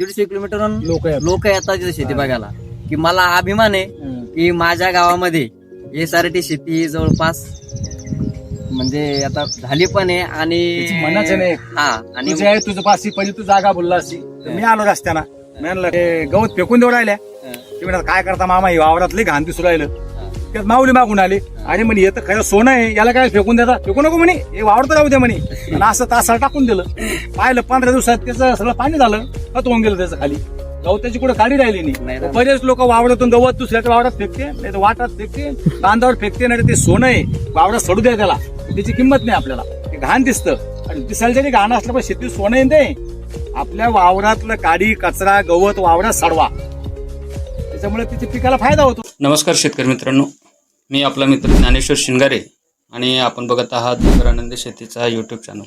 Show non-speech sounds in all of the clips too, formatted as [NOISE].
दीडशे किलोमीटरहून लोक लोक येतात तिथे शेती बघायला. की मला अभिमान आहे. की माझ्या गावामध्ये एस आर टी शेती जवळपास म्हणजे आता झाली पण आहे त्याची मनाचं आणि नाही. हा आणि तुझे आहे तुझं पहिली तू जागा बोलला अशी. मी आलो रस्त्याना. मी म्हणलं "हे गवत फेकून देऊ राहिल्या. ते म्हणत काय करता मामा ही वावरातली घाण दिसू राहिलं. त्यात माऊली मागून आली. आणि म्हणे येतं खरं सोनं आहे. याला काय फेकून देता? फेकू नको म्हणे. हे वावरत राहू दे म्हणे. आणि असं तासाला टाकून दिलं. पाहिलं पंधरा दिवसात त्याचं सगळं पाणी झालं. खत होऊन गेलं त्याचं खाली. गवताची कुठे काढी राहिली नाही. बरेच लोक वावरातून गवत दुसऱ्याच्या वावरात फेकते नाही तर वाटात फेकते कांदावर फेकते नाही तर ते सोनं आहे. वावरात सडू द्या त्याला. त्याची किंमत नाही आपल्याला. ते घाण दिसतं. आणि दिसायला जरी घाण असलं पण शेतीत सोनं आहे ना ते. आपल्या वावरातलं काडी कचरा गवत वावरात सडवा त्याच्यामुळे तिथे पिकाला फायदा होतो. नमस्कार शेतकरी मित्रांनो. मी आपला मित्र ज्ञानेश्वर शिंगारे आणि आपण बघत आहात आनंद शेतीचा यूट्यूब चॅनल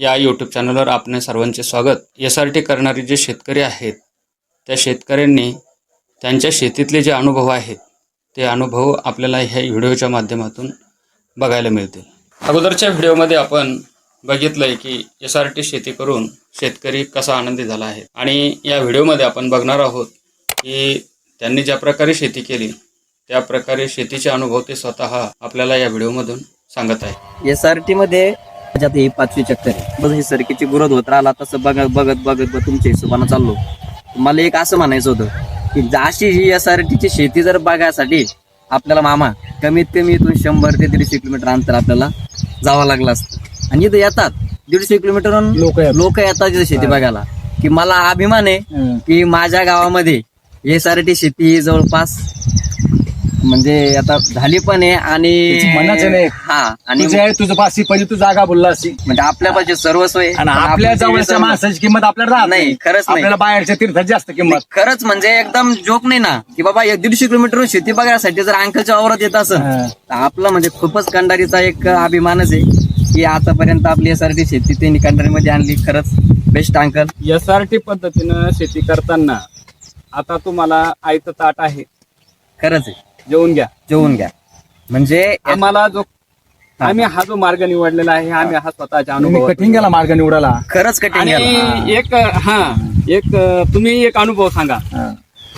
या यूट्यूब चॅनलवर आपण सर्वांचे स्वागत. एस आर टी करणारे जे शेतकरी आहेत त्या शेतकऱ्यांनी त्यांच्या शेतीतले जे अनुभव आहेत ते अनुभव आपल्याला ह्या व्हिडिओच्या माध्यमातून बघायला मिळतील. अगोदरच्या व्हिडिओमध्ये आपण बघितलं आहे की एस आर टी शेती करून शेतकरी कसा आनंदी झाला आहे. आणि या व्हिडिओमध्ये आपण बघणार आहोत की त्यांनी ज्या प्रकारे शेती केली त्या प्रकारे शेतीचे अनुभव ते स्वतः आपल्याला या व्हिडिओमधून सांगत आहे. एस आर टी मध्ये त्याच्यात ही पाचवी चक्कर आहे. बस ही सरकीची ग्रोथ होत राहिला तसं बघत बघत बघत तुमच्या हिशोबानं चाललो. मला एक असं म्हणायचं होतं की जाशी ही एस आर टीची शेती जर बघायसाठी आपल्याला मामा कमीत कमी इथून शंभर ते दीडशे किलोमीटर अंतर आपल्याला जावं लागलं असतं. आणि इथं येतात दीडशे किलोमीटरहून लोक येतात. इथं शेती बघायला. की मला अभिमान आहे. की माझ्या गावामध्ये एस आर टी शेती ही जवळपास म्हणजे आता झाली पण आहे त्याची मनाचं आणि नाही. हा आणि तुझे आहे तुझं पाशी पहिली तू जागा बोलला अशी म्हणजे आपल्या पाहिजे सर्वस्व आहे आणि पण आपल्या आपण जवळच्या. माणसाची किंमत आपल्याला राहत नाही, खरंच नाही. आपल्याला बाहेरच्या तीर्थात जास्त किंमत खरंच म्हणजे एकदम जोक नाही ना की बाबा एक दीडशे किलोमीटर शेती बघायसाठी जर अंकलच्या वावरात येत असेल हा. तर आपलं म्हणजे खूपच कंडारीचा एक अभिमानच आहे की आतापर्यंत आपली एस आर टी शेती त्यांनी कंडारीमध्ये आणली खरंच best uncle S R T पद्धतीनं शेती करताना आता तुम्हाला आयतं ताट आहे खरंच आहे जेवून घ्या. जेवून घ्या. म्हणजे आम्हाला जो आम्ही हा जो मार्ग निवडलेला आहे आम्ही हा स्वतःच्या अनुभव कठीण गेला मार्ग निवडाला खरंच कठीण गेलं. आणि एक हा एक तुम्ही एक अनुभव सांगा. हा.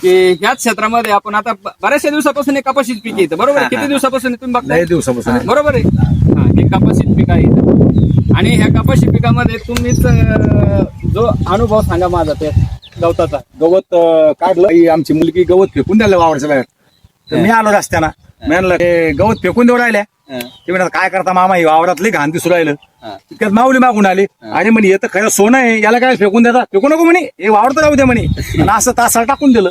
की ह्याच क्षेत्रामध्ये आपण आता बऱ्याचशा दिवसापासून एक कपाशीत पीक येतं बरोबर आहे? हा, हा. किती दिवसापासून तुम्ही बघताय? दिवसापासून. बरोबर आहे? हा, हे कपाशीत पीक आहे आणि ह्या कपाशी पिकामध्ये तुम्हीच अं, जो अनुभव सांगा माझा ते गवताचा. गवत अं, काढलं. ही आमची मुलगी गवत फेकून द्यायला वावरच्या बाहेर. तर मी आलो रस्त्याना मी म्हणलं "हे गवत फेकून देऊ राहिल्या ते म्हणत काय करता मामा ही वावरातली घाण दिसू राहिलं. त्यात माऊली मागून आली. आणि म्हणे येतं खरं सोनं आहे. याला काय फेकून देता? फेकू नको म्हणे. हे वावरत राहू दे म्हणे. आणि [LAUGHS] असं तासाला टाकून दिलं.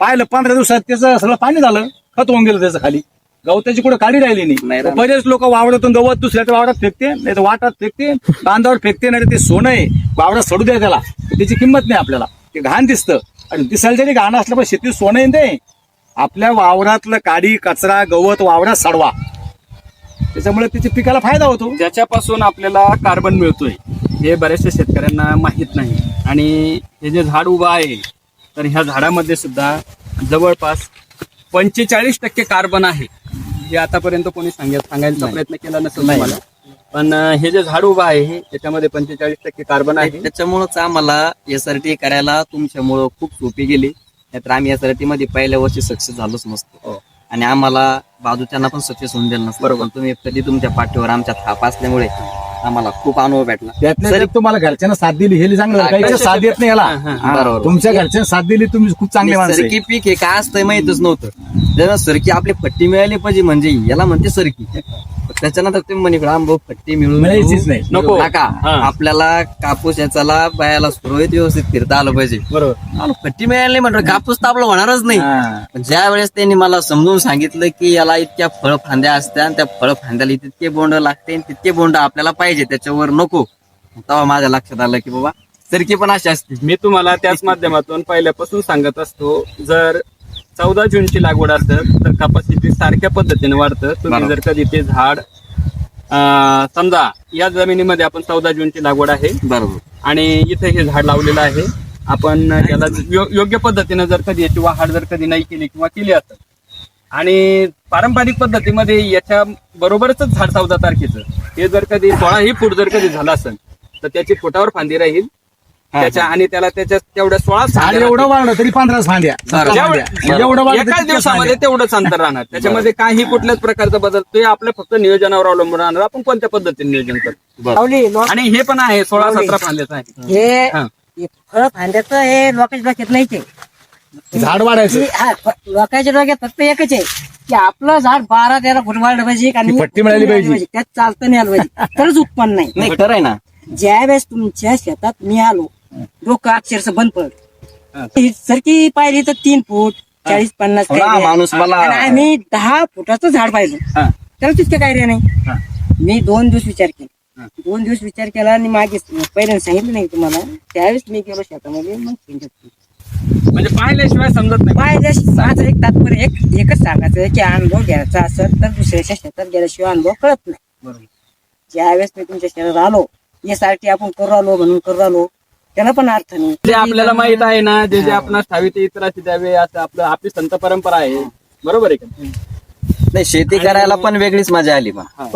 पाहिलं पंधरा दिवसात त्याचं सगळं पाणी झालं. खत होऊन गेलं त्याचं खाली. गवताची कुठे काढी राहिली नाही. बरेच लोक वावरातून गवत दुसऱ्याच्या वावरात फेकते नाही तर वाटात फेकते कांदावर फेकते नाही तर ते सोनं आहे. वावरात सडू द्या त्याला. त्याची किंमत नाही आपल्याला. ते घाण दिसतं. आणि दिसायला जरी घाण असलं पण शेतीत सोनं आहे ना ते. आपल्या वावरातलं काडी कचरा गवत वावरात सडवा. त्याच्यामुळे त्याच्या पिकाला फायदा होतो. ज्याच्यापासून आपल्याला कार्बन मिळतोय. हे बऱ्याचशा शेतकऱ्यांना माहीत नाही. आणि हे जे झाड उभं आहे तर ह्या झाडामध्ये सुद्धा जवळपास पंचेचाळीस टक्के कार्बन आहे. हे आतापर्यंत कोणी सांगेल सांगायचा. प्रयत्न केला नसेल नाही. तुम्हाला. पण हे जे झाड उभं आहे त्याच्यामध्ये पंचेचाळीस टक्के कार्बन आहे. त्याच्यामुळेच आम्हाला एस आर टी करायला तुमच्यामुळं खूप सोपी गेली. नाहीतर आम्ही एस आर टी मध्ये पहिल्या वर्षी सक्सेस झालोच नसतो. आणि आम्हाला बाजूच्यांना पण सक्सेस होऊन दिलं नसतं. बरोबर. तुम्ही कधी तुमच्या पाठीवर आमच्या थाप असल्यामुळे आम्हाला खूप अनुभव भेटला. त्यातल्या तुम्हाला घरच्यांना साथ दिली हे चांगलं. काही हा, साथ देत नाही याला. हा, हा, हा, बरोबर. तुमच्या घरच्यांना साथ दिली तुम्ही खूप चांगले माणसं आहे. सरकी पीक हे काय असतं माहितच नव्हतं. जर सरकी आपली पट्टी मिळाली पाहिजे म्हणजे याला म्हणते सरकी. त्याच्यानंतर तुम्ही म्हणे भाऊ पट्टी मिळून नाही. नको. नका हा. आपल्याला कापूस याचाला बायाला सुरळीत व्यवस्थित फिरता आलं पाहिजे बरोबर पट्टी मिळाली म्हटलं कापूस तर आपला होणारच नाही हा. पण ज्या वेळेस त्यांनी मला समजून सांगितलं की याला इतक्या फळ फांद्या असत्या आणि त्या फळ फांद्याला तितके बोंड लागते आणि तितके बोंड आपल्याला पाहिजे त्याच्यावर नको तेव्हा माझ्या लक्षात आलं की बाबा सरकी पण अशी असते मी तुम्हाला त्याच माध्यमातून पहिल्यापासून सांगत असतो जर चौदा जूनची लागवड असेल तर कपासिटी सारख्या पद्धतीने वाढतं तुम्ही बरोबर. जर कधी ते झाड समजा या जमिनीमध्ये आपण चौदा जूनची लागवड आहे. बरोबर. आणि इथे हे झाड लावलेलं आहे. आपण याला यो- योग्य पद्धतीने जर कधी याची वाढ जर कधी नाही केली किंवा केली असेल आणि पारंपरिक पद्धतीमध्ये याच्या बरोबरच झाड चौदा तारखेचं. हे जर कधी सोळाही फूट जर कधी झालं असेल तर त्याची फुटावर फांदी राहील. त्याच्या आणि त्याला त्याच्या तेवढ्या सोळा फांद्या एवढं वाढलं तरी पंधराच फांद्या बरोबर. सतरा फांद्या. बरोबर. एवढं वाढलं तरी एकाच दिवसामध्ये फांद्या. तेवढंच अंतर राहणार. त्याच्यामध्ये काही कुठल्याच प्रकारचा बदल ते आपल्या फक्त नियोजनावर अवलंबून राहणार. आपण कोणत्या पद्धतीने नियोजन करतो? लोक आणि हे पण आहे सोळा सतरा फांद्याचं आहे. हे हा. हे फळ फांद्याचं हे लोकांच्या डोक्यात नाहीच आहे. झाड वाढायचं. की हा, फ- लोकांच्या डोक्यात फक्त एकच आहे की आपलं झाड बारा तेरा फूट वाढलं पाहिजे आणि ती पट्टी मिळाली पाहिजे. त्यात चालतं नाही आलं पाहिजे. [LAUGHS] तरच उत्पन्न नाही. नाही खरं आहे ना. ज्या वेळेस तुमच्या शेतात मी आलो डोकं अक्षरशः बंद पडत ही. सरकी पाहिली तर तीन फूट चाळीस पन्नास हो ना, कैऱ्या. माणूस मला- आणि आम्ही दहा फुटाचं झाड पाहिलं. हा. त्याला तितक्या काय रे नाही? मी दोन दिवस विचार केला. दोन दिवस विचार केला आणि मागे पहिल्यांदा सांगितलं नाही तुम्हाला त्यावेळेस मी गेलो शेतामध्ये मग शेंगा केली. म्हणजे पाहिल्याशिवाय समजत नाही. पाहिजे माझं एक तात्पर्य एक एकच सांगायचं की अनुभव घ्यायचा असेल तर दुसऱ्याच्या शेतात गेल्याशिवाय अनुभव कळत नाही. बरोबर. ज्यावेळेस मी तुमच्या शेतात आलो यासाठी आपण करू आलो म्हणून करू आलो त्याला पण अर्थ नाही. जे आपल्याला माहीत आहे ना जे जे आपणास ठावी ते इतराची द्यावे असं आपलं आपली संत परंपरा आहे. बरोबर आहे का नाही? शेती करायला पण वेगळीच मजा आली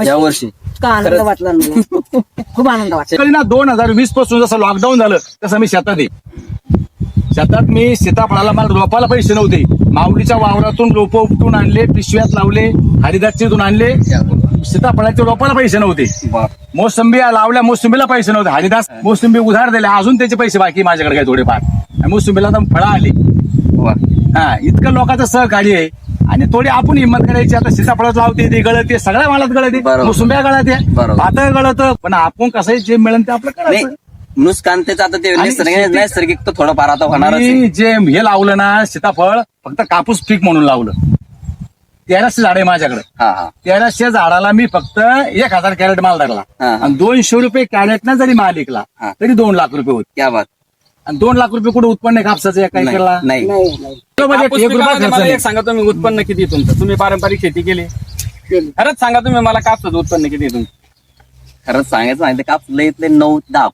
या वर्षी. इतका आनंद वाटला ना. खूप आनंद वाटला. ना दोन हजार वीसपासून जसं लॉकडाऊन झालं तसं मी शेतात आहे. शेतात मी सीताफळाला मला रोपाला पैसे नव्हते. माऊलीच्या वावरातून रोप उपटून आणले पिशव्यात लावले हरिदासचीतून आणले. सीताफळाच्या रोपाला पैसे नव्हते. मोसंबी लावल्या मोसंबीला पैसे नव्हते. हरिदास मोसंबी उधार दिले. अजून त्याचे पैसे बाकी माझ्याकडे काय थोडेफार. मोसंबीला तर फळं आली. हा इतकं लोकांचं सहकार्य आहे. आणि थोडी आपण हिंमत करायची. आता सीताफळात लावते ते गळते सगळ्या मालात गळते. मोसंब्या गळते. पातळ गळत. पण आपण कसं जे मिळेल ते आपलं करायचं. नुसकान त्याचं आता ते नैसर्गिक तर थोडंफार आता. मी जे हे लावलं ना सीताफळ फक्त कापूस पीक म्हणून लावलं. तेराशे झाड आहे माझ्याकडे. हा हा. तेराशे झाडाला मी फक्त एक हजार कॅरेट माल धरला. हा, हा. आणि दोनशे रुपये कॅरेटना जरी माल विकला हा. तरी दोन लाख रुपये होते. क्या बात. आणि दोन लाख रुपये कुठे उत्पन्न आहे कापसाचं एका नाही एकरला नाही. नाही नाही. तो म्हणजे कापूस एक रुपया पिकामध्ये खर्च मला नाही. एक सांगा तुम्ही उत्पन्न किती तुमचं? तुम्ही पारंपरिक शेती केली. केली. खरंच सांगा तुम्ही मला कापसाचं उत्पन्न किती तुमचं? खरंच सांगायचं नाही काप लय इथले नऊ दहा.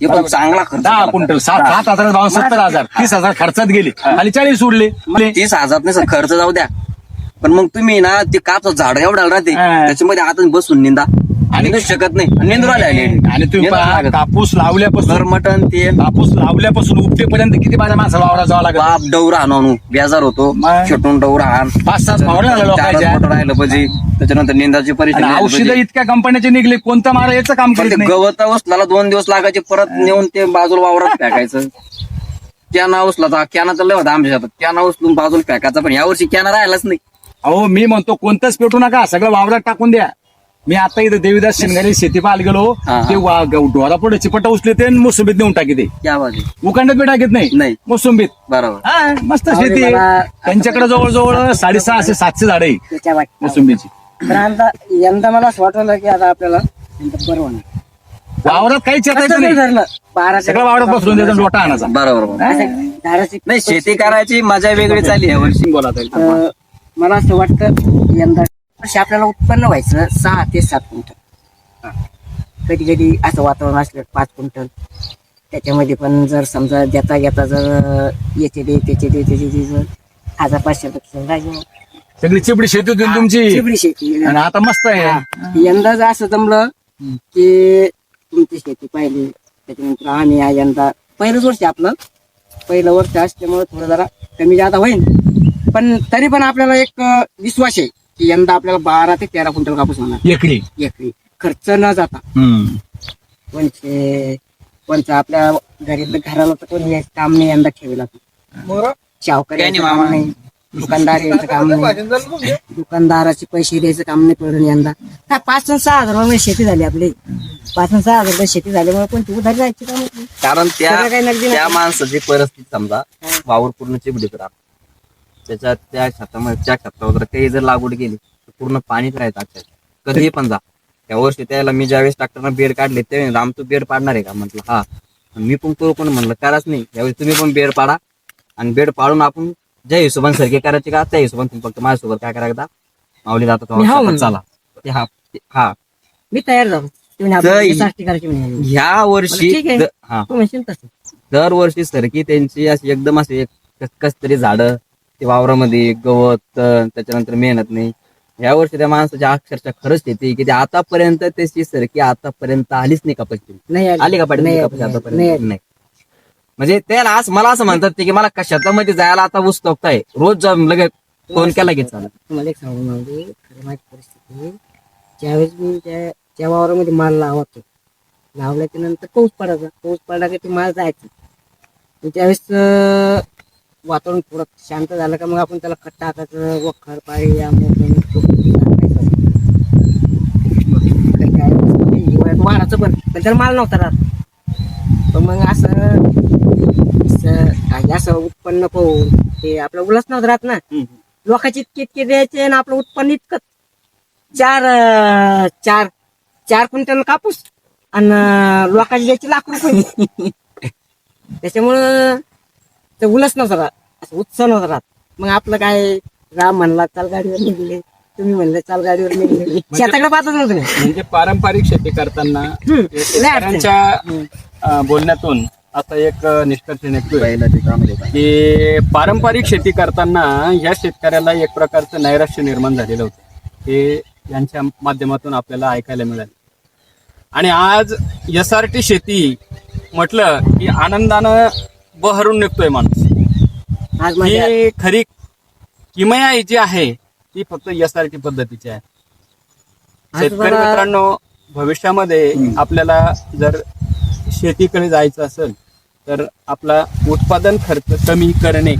हे पण चांगला खर्च दहा केला. क्विंटल सात सात हजार भाव सत्तर हजार तीस हजार खर्चात गेले. आणि चाळीस उरले. तीस हजार नाही सर खर्च जाऊ द्या. पण मग तुम्ही ना ते कापचं झाड एवढ्याला राहते हा. त्याच्यामध्ये आता बसून निंदा. आणि निंदू शकत नाही. निंदू राहिले आणि तुम्ही पहा, कापूस लावल्यापासून मटण ते कापूस लावल्यापासून उपटेपर्यंत किती माझ्या माणसाला वावरा जावं लागत बाप डवरा आणून बेजार होतो. मग? छोटून डवरा आण. पाच सात फावड्या झाल्या चारच लोकांच्या. मोठं राहिलं पाहिजे त्याच्यानंतर निंदाची आणि परीक्षा औषधं इतक्या कंपन्याचे निघले कोणतं मारा याचं काम करीत नाही. गवत उचलाला दोन दिवस लागायचे परत नेऊन ते बाजूला वावरात फेकायचं. कॅना उचलाचा कॅना तर लय होता आमच्या शेतात. कॅना उचलून बाजूला फेकायचा पण यावर्षी कॅना राहिलाच नाही. अहो मी म्हणतो कोणतंच पेटू नका सगळं वावरात टाकून द्या. मी आता इथं देवीदास शिंगारी शेती पाहायला गेलो हा. ते वा- ग- ढोरापुढे चिपट उचले ते आणि मोसंबीत नेऊन टाकी ते. क्या उकांड्यात बी टाकीत नाही? नाही. मोसंबीत. बरोबर. हा मस्त अहो, शेती. आहे. मला- त्यांच्याकडे जवळजवळ साडेसहाशे सातशे झाडे आहे त्याच्या वाटतं. मोसंबीची. आता यंदा मला असं वाटलं की आता आपल्याला यंदा बरं होणार. वावरात काहीच कसं येतायचं नाही नाही. धरलं? बारा सगळं वावरात बसरून द्यायचं लोटा आणायचा. बरोबर. बरोबर. असं झाडाची नाही शेती करायची मजा वेगळी चालली या वर्षी बोला ताई. अं, मला असं वाटतं यंदा वर्षी आपल्याला उत्पन्न व्हायचं सहा ते सात क्विंटल. कधी कधी असं वातावरण असलं पाच क्विंटल. त्याच्यामध्ये पण जर समजा देता घेता जर याचे दे त्याचे दे त्याचे दे जर हजार पाचशे राहिलं. सगळी चिपडी शेती होती ना तुमची? चिबडी शेती. आणि आता मस्त आहे. यंदा जर असं जमलं की तुमची शेती पाहिली त्याच्यानंतर आम्ही या यंदा पहिलंच वर्ष आपलं. पहिलं वर्ष असल्यामुळे थोडं जरा कमी जादा होईल. पण तरी पण आपल्याला एक अं, विश्वास आहे की यंदा आपल्याला बारा ते तेरा क्विंटल कापूस होणार. एकरी. एकरी. खर्च न जाता. हम्म. कोणचे कोणचं आपल्या घरी घराला तर कोणी यायचं काम नाही यंदा ठेवला शावकरी यायचं काम नाही. दुकानदार यायचं काम नाही. दुकानदाराचे पैसे द्यायचं काम नाही पडून यंदा. काय पाच आणि सहा हजार रुपये शेती झाली आपली. पाच आणि सहा हजार रुपये शेती झाल्यामुळे कोणती उधारी जायची काम नाही. कारण त्या सगळं काही नगदी त्या नाही. माणसाची परिस्थिती समजा वावर पूर्ण राहत त्याच्या त्या शेतामध्ये त्या क्षेत्रावर जर काही जर लागवड केली तर पूर्ण पाणीच राहतं अक्षरशः कधीही पण जा. त्या वर्षी त्याला मी ज्यावेळेस ट्रॅक्टरनं बेड काढले ते राम तू बेड पाडणार आहे का? म्हटलं हा. मी पण करू पण म्हणलं कराच नाही. यावेळी तुम्ही पण बेड पाडा आणि बेड पाडून आपण ज्या हिशोबाने सरके करायचे का त्या हिशोबाने तुम्ही फक्त माझ्यासोबत काय करायचं माऊली जातात म्हणलो. चला. ते हा ते- हा. मी तयार तुम्ही तर करायची म्हणे. ह्या वर्षी ठीक आहे. द- हा. तू म्हणशील तसं. दरवर्षी सरकी त्यांची अशी एकदम अशी कस कस तरी झाडं ते वावरामध्ये गवत तण त्याच्यानंतर मेहनत नाही. या वर्षी त्या माणसाची अक्षरशः खरंच येते की ते आतापर्यंत त्याची सरकी आतापर्यंत आलीच नाही कपाशी नाही आली. का पाटील नाही कपाशी आली, आतापर्यंत. नाही. नाही. म्हणजे त्याला असं मला असं म्हणतात ते की मला का शेतामध्ये जायला आता ऊस तोकताय रोज जाऊन लगेच फोन केला की चालत तुम्हाला एक सांगू म्हणजे खरं माझी परिस्थिती ज्यावेळेस मी त्या त्या वावरामध्ये माल लावतो लावल्याच्या नंतर पाऊस पडायचा. पाऊस पडला की ते माल जायचं. त्यावेळेस वातावरण थोडं शांत झालं का मग आपण त्याला खत टाकायचं वखर पाळी अमुक तमुक टोपली टाकायचं. काही काय हिवाळ्यात वाढायचं पण पण त्याला माल नव्हता राहत. पण मग असं असं उत्पन्न पाहून ते आपलं उलस नव्हतं राहत ना. लोकांचे इतके इतके द्यायचे आणि आपलं उत्पन्न इतकं. चार चार चार क्विंटल कापूस. आणि लोकांचे द्यायचे लाख रुपये. [LAUGHS] त्याच्यामुळं ते उलस नव्हतं राहत. असं उत्साह नव्हता राहत. मग आपलं काय राम म्हणला चाल गाडीवर निघले. तुम्ही म्हणले चाल गाडीवर निघले. शेताकडे पाहतच नव्हतं मी. म्हणजे पारंपरिक शेती करताना हम्म. हे शेतकऱ्यांच्या अं, बोलण्यातून असा एक अं, निष्कर्ष निघतोय. की पारंपरिक शेती करताना या शेतकऱ्याला एक प्रकारचं नैराश्य निर्माण झालेलं होतं. हे यांच्या माध्यमातून आपल्याला ऐकायला मिळालं. आणि आज एस आर टी शेती म्हटलं की आनंदानं बहरून निघतोय माणूस. आज माझ्या ही खरी किमया जी आहे ती फक्त एस आर टी पद्धतीची आहे. शेतकरी मित्रांनो भविष्यामध्ये आपल्याला जर शेतीकडे जायचं असेल तर आपला उत्पादन खर्च कमी करणे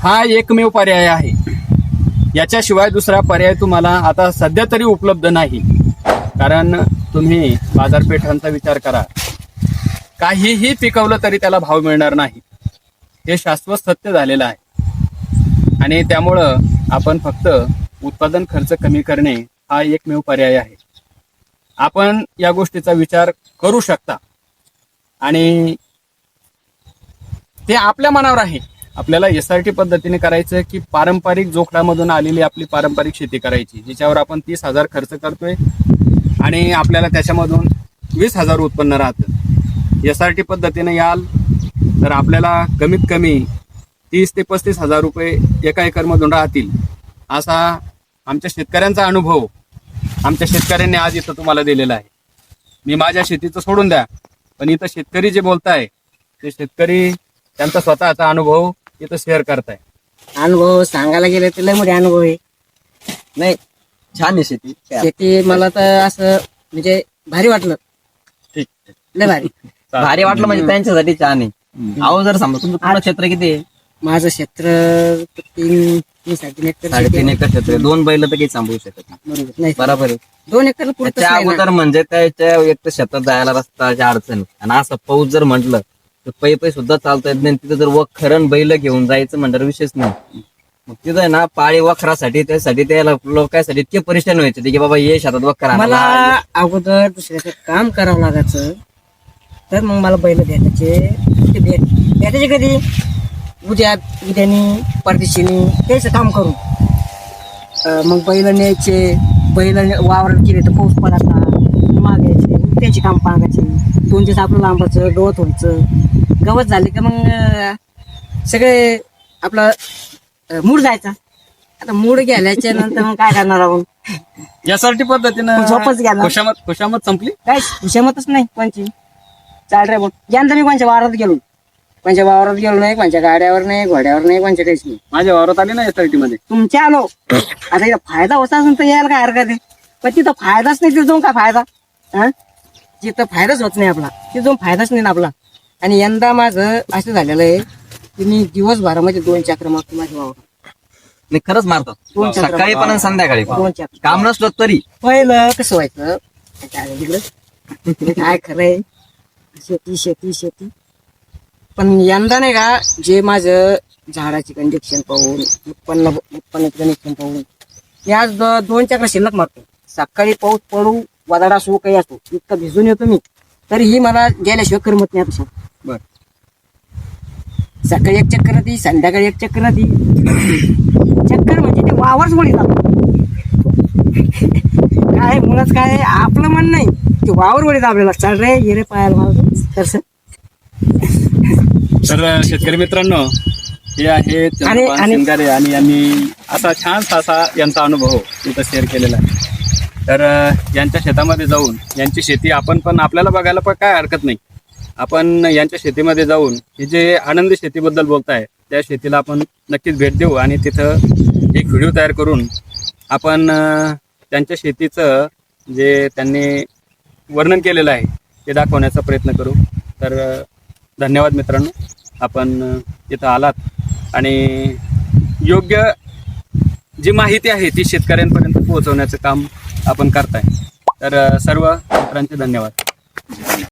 हा एकमेव पर्याय आहे. याच्याशिवाय दुसरा पर्याय तुम्हाला आता सध्या तरी उपलब्ध नाही. कारण तुम्ही बाजारपेठांचा विचार करा. काहीही पिकवलं तरी त्याला भाव मिळणार नाही. हे शाश्वत सत्य झालेलं आहे. आणि त्यामुळं आपण फक्त उत्पादन खर्च कमी करणे हा एकमेव पर्याय आहे. आपण या गोष्टीचा विचार करू शकता. आणि ते आपल्या मनावर आहे. आपल्याला एस आर टी पद्धतीने करायचं की पारंपरिक जोखडामधून आलेली आपली पारंपरिक शेती करायची जिच्यावर आपण तीस हजार खर्च करतोय आणि आपल्याला त्याच्यामधून वीस हजार उत्पन्न राहतं. एस आर टी पद्धतीने याल तर आपल्याला कमीत कमी तीस ते पस्तीस हजार रुपये एका एकरमधून राहतील. असा आमच्या शेतकऱ्यांचा अनुभव आमच्या शेतकऱ्यांनी आज इथं तुम्हाला दिलेला आहे. मी माझ्या शेतीचं सोडून द्या पण इथं शेतकरी जे बोलताय ते शेतकरी त्यांचा स्वतःचा अनुभव इथं शेअर करताय. अनुभव सांगायला गेले तर लय मोठे अनुभव आहे. नाही छान आहे शेती. शेती मला तर असं म्हणजे भारी वाटलं. ठीक लय भारी. भारी वाटलं म्हणजे त्यांच्यासाठी छान आहे. अहो जर समजा तुमचं पूर्ण क्षेत्र किती आहे? माझं क्षेत्र तीन तीन साडेतीन एकर साडेतीन आहे. एकर क्षेत्र आहे. दोन बैल तर काही सांभाळू शकत नाही. बरोबर. नाही. बरोबर आहे. दोन एकर त्याच्या ना. अगोदर म्हणजे त्याच्या एक तर शेतात जायला रस्ताच्या अडचण. आणि असं पाऊस जर म्हटलं तर पै पै सुद्धा चालता येत नाही तिथं जर वखरण बैल घेऊन जायचं म्हणल्यावर विशेष नाही. मग तिथं आहे ना पाळी वखरासाठी त्यासाठी त्या लोकांसाठी इतके परेशान व्हायचे ते की बाबा ये शेतात वखर मला. अगोदर दुसऱ्याचं काम करावं लागायचं. तर मग मला बैल भेटायचे. ते भेट भेटायचे कधी? उद्या उद्यानी परदेशीनी त्याचं काम करू मग बैल न्यायचे बैल वावरात गेले तर पाऊस पडायचा मागायचे त्याची काम पाहायचे. दोन दिवस आपलं लांबाचं गवत व्हायचं गवत झाले का मग सगळे आपलं मूड जायचा. आता मूड गेल्याच्यानंतर मग काय करणार आपण? यासाठी पद्धतीनं झोपच घ्या. खुशामत खुशामत संपली? काय हुशामतच नाही कोणची. चाल रे बोल. यंदा मी कोणच्या वावरात गेलो? कोणच्या वावरात गेलो नाही कोणच्या गाड्यावर नाही घोड्यावर नाही कोणच्या काहीच नाही. माझ्या वावरात आली ना एसमध्ये. तुमच्या आलो. आता इथं फायदा होता असेल तर यायला काय हरकत आहे? पण तिथं फायदाच नाही तिथं जाऊन काय फायदा? हा? तिथं फायदाच होत नाही आपला तिथं जाऊन फायदाच नाही ना आपला. आणि यंदा माझं असं झालेलं आहे की मी दिवसभरामध्ये दोन चक्र मारतो माझ्या वावर नाही खरंच मारतात दोन चक्र सकाळी पण आणि संध्याकाळी पण. दोन चक्र. काम नसलं तरी. पहिलं कसं व्हायचं? काय तिकडं? काय खरंय शेती शेती शेती. पण यंदा नाही का जे माझं झाडाची कंडिक्शन पाहून उत्पन्न उत्पन्नाची कंडिक्शन पाहून दो- दोन चक्र शिल्लक मारतो. सकाळी पाऊस पडू वादळा असो काही असो इतकं भिजून येतो मी. तरीही मला गेल्याशिवाय करमत नाही आता. बर. सकाळी एक चक्कर ती संध्याकाळी एक चक्कर ती. चक्कर म्हणजे ते वावरच वळीत काय मुलाच काय आपलं म्हण नाही. ते वावर वळीत आपल्याला चल रे ये रे पायाला तर शेतकरी मित्रांनो हे आहे चंद्रकांत आणि- शिंगारे आणि यांनी असा छानसा असा यांचा अनुभव इथं शेअर केलेला आहे. तर अं, यांच्या शेतामध्ये जाऊन यांची शेती आपण पण आपल्याला बघायला पण काय हरकत नाही. आपण यांच्या शेतीमध्ये जाऊन हे जे आनंदी शेतीबद्दल बोलताय त्या शेतीला आपण नक्कीच भेट देऊ आणि तिथं एक व्हिडिओ तयार करून आपण अं, त्यांच्या शेतीचं जे त्यांनी वर्णन केलेलं आहे ते दाखवण्याचा प्रयत्न करू. तर धन्यवाद मित्रांनो. आपण इथं आलात आणि योग्य जी माहिती आहे ती शेतकऱ्यांपर्यंत पोहोचवण्याचं काम आपण करताय. तर सर्व मित्रांचे धन्यवाद.